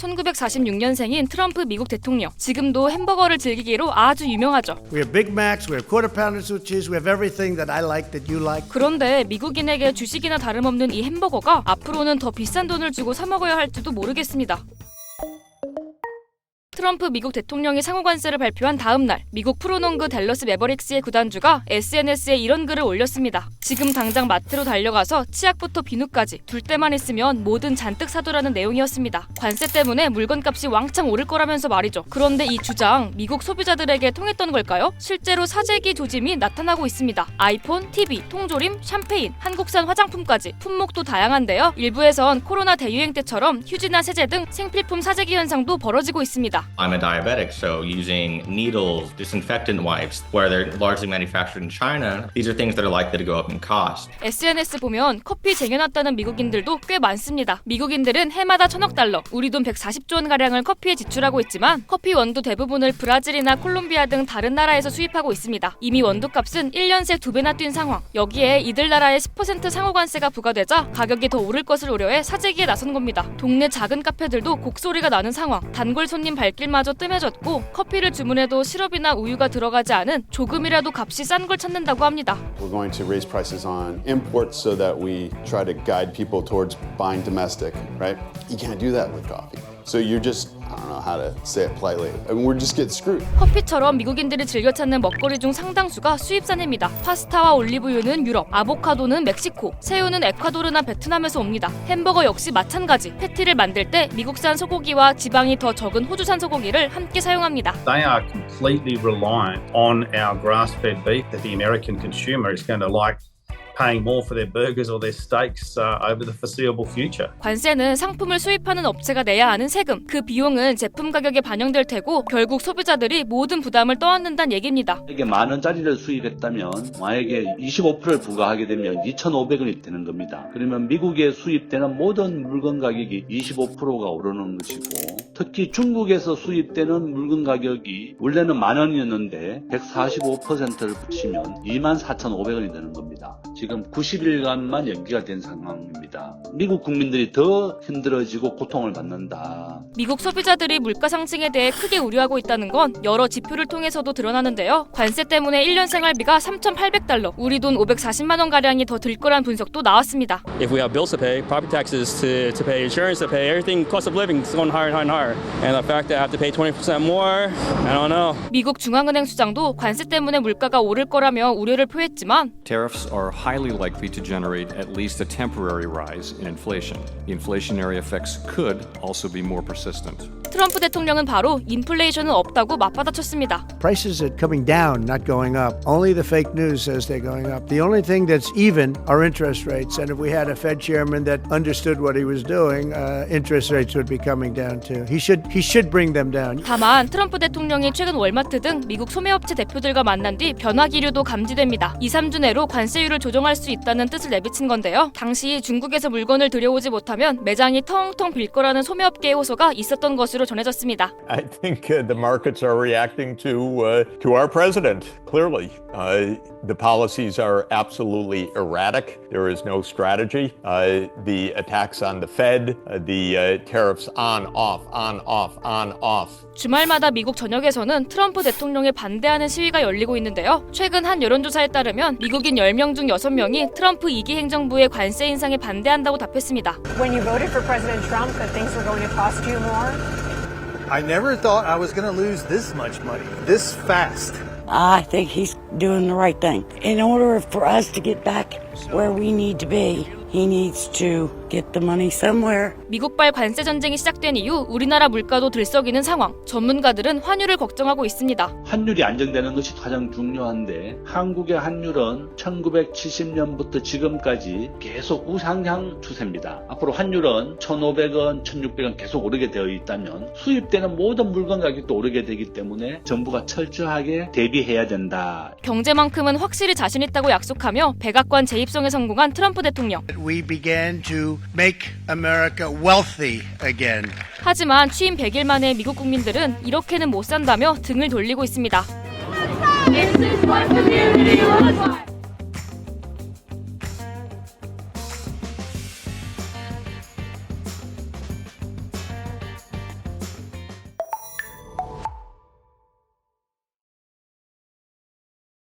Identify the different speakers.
Speaker 1: 1946년생인 트럼프 미국 대통령. 지금도 햄버거를 즐기기로 아주 유명하죠.
Speaker 2: We have Big Macs, we have quarter pounders with cheese, we have everything that I like that you like.
Speaker 1: 그런데 미국인에게 주식이나 다름없는 이 햄버거가 앞으로는 더 비싼 돈을 주고 사 먹어야 할지도 모르겠습니다. 트럼프 미국 대통령이 상호 관세를 발표한 다음 날 미국 프로농구 댈러스 매버릭스의 구단주가 SNS에 이런 글을 올렸습니다. 지금 당장 마트로 달려가서 치약부터 비누까지 둘 때만 있으면 뭐든 잔뜩 사두라는 내용이었습니다. 관세 때문에 물건값이 왕창 오를 거라면서 말이죠. 그런데 이 주장 미국 소비자들에게 통했던 걸까요? 실제로 사재기 조짐이 나타나고 있습니다. 아이폰, TV, 통조림, 샴페인, 한국산 화장품까지 품목도 다양한데요. 일부에선 코로나 대유행 때처럼 휴지나 세제 등 생필품 사재기 현상도 벌어지고 있습니다.
Speaker 3: I'm a diabetic, so using needles, disinfectant wipes, where they're largely manufactured in China, these are things that are likely to go up in cost.
Speaker 1: SNS 보면 커피 쟁여놨다는 미국인들도 꽤 많습니다. 미국인들은 해마다 천억 달러, 우리 돈 140조 원 가량을 커피에 지출하고 있지만 커피 원두 대부분을 브라질이나 콜롬비아 등 다른 나라에서 수입하고 있습니다. 이미 원두 값은 1년 새 두 배나 뛴 상황. 여기에 이들 나라의 10% 상호관세가 부과되자 가격이 더 오를 것을 우려해 사재기에 나선 겁니다. 동네 작은 카페들도 곡소리가 나는 상황. 단골 손님 발길마저 뜸해졌고 커피를 주문해도 시럽이나 우유가 들어가지 않은 조금이라도 값이 싼 걸 찾는다고 합니다.
Speaker 4: We're going to raise prices on imports so that we try to guide people towards buying domestic, right? You can't do that with coffee. So you're just, know how to say it politely. I mean, we're just getting screwed.
Speaker 1: 커피처럼 미국인들이 즐겨 찾는 먹거리 중 상당수가 수입산입니다. 파스타와 올리브유는 유럽, 아보카도는 멕시코, 새우는 에콰도르나 베트남에서 옵니다. 햄버거 역시 마찬가지. 패티를 만들 때 미국산 소고기와 지방이 더 적은 호주산 소고기를 함께 사용합니다.
Speaker 5: They are completely reliant on our grass fed beef that the American consumer is going to like paying more for their burgers or their steaks uh, over the foreseeable future.
Speaker 1: 관세는 상품을 수입하는 업체가 내야 하는 세금. 그 비용은 제품 가격에 반영될 테고 결국 소비자들이 모든 부담을 떠안는다는 얘기입니다.
Speaker 6: 만약에 만 원짜리를 수입했다면 만약에 25%를 부과하게 되면 2,500원이 되는 겁니다. 그러면 미국에 수입되는 모든 물건 가격이 25%가 오르는 것이고 특히 중국에서 수입되는 물건 가격이 원래는 만 원이었는데 145%를 붙이면 24,500원이 되는 겁니다. 지금 90일간만 연기가 된 상황입니다. 미국 국민들이 더 힘들어지고 고통을 받는다.
Speaker 1: 미국 소비자들이 물가 상승에 대해 크게 우려하고 있다는 건 여러 지표를 통해서도 드러나는데요. 관세 때문에 1년 생활비가 3,800달러, 우리 돈 540만 원 가량이 더 들 거란 분석도 나왔습니다.
Speaker 7: if we have bills to pay, property taxes to, to pay, insurance to pay, everything, cost of living is going higher and higher and the fact that I have to pay 20% more, I don't know.
Speaker 1: 미국 중앙은행 수장도 관세 때문에 물가가 오를 거라며 우려를 표했지만
Speaker 8: Tariffs are highly likely to generate at least a temporary rise in inflation. The inflationary effects could also be more persistent.
Speaker 1: 트럼프 대통령은 바로 인플레이션은 없다고 맞받아쳤습니다.
Speaker 2: Prices are coming down, not going up. Only the fake news says they're going up. The only thing that's even are interest rates. And if we had a Fed chairman that understood what he was doing, uh, interest rates would be coming down too. He should he should bring them down.
Speaker 1: 다만 트럼프 대통령이 최근 월마트 등 미국 소매업체 대표들과 만난 뒤 변화 기류도 감지됩니다. 2, 3주 내로 관세율을 조정할 수 있다는 뜻을 내비친 건데요. 당시 중국에서 물건을 들여오지 못하면 매장이 텅텅 빌 거라는 소매업계의 호소가 있었던 것으로 전해졌습니다.
Speaker 9: I think uh, the markets are reacting to uh, to our president. Clearly, uh, the policies are absolutely erratic. There is no strategy. Uh, the attacks on the Fed, uh, the uh, tariffs on off on off on off.
Speaker 1: 주말마다 미국 전역에서는 트럼프 대통령에 반대하는 시위가 열리고 있는데요. 최근 한 여론조사에 따르면 미국인 10명 중 6명이 트럼프 2기 행정부의 관세 인상에 반대한다고 답했습니다.
Speaker 10: When you voted for President Trump, that things were going to cost you more?
Speaker 11: I never thought I was going to lose this much money this fast.
Speaker 12: I think he's doing the right thing. In order for us to get back where we need to be, he needs to get the money somewhere.
Speaker 1: 미국발 관세 전쟁이 시작된 이후 우리나라 물가도 들썩이는 상황. 전문가들은 환율을 걱정하고 있습니다.
Speaker 6: 환율이 안정되는 것이 가장 중요한데 한국의 환율은 1970년부터 지금까지 계속 우상향 추세입니다. 앞으로 환율은 1,500원, 1,600원 계속 오르게 되어 있다면 수입되는 모든 물건 가격도 오르게 되기 때문에 정부가 철저하게 대비해야 된다.
Speaker 1: 경제만큼은 확실히 자신 있다고 약속하며 백악관 재입성에 성공한 트럼프 대통령.
Speaker 2: We began to make America wealthy again.
Speaker 1: 하지만 취임 100일 만에 미국 국민들은 이렇게는 못 산다며 등을 돌리고 있습니다.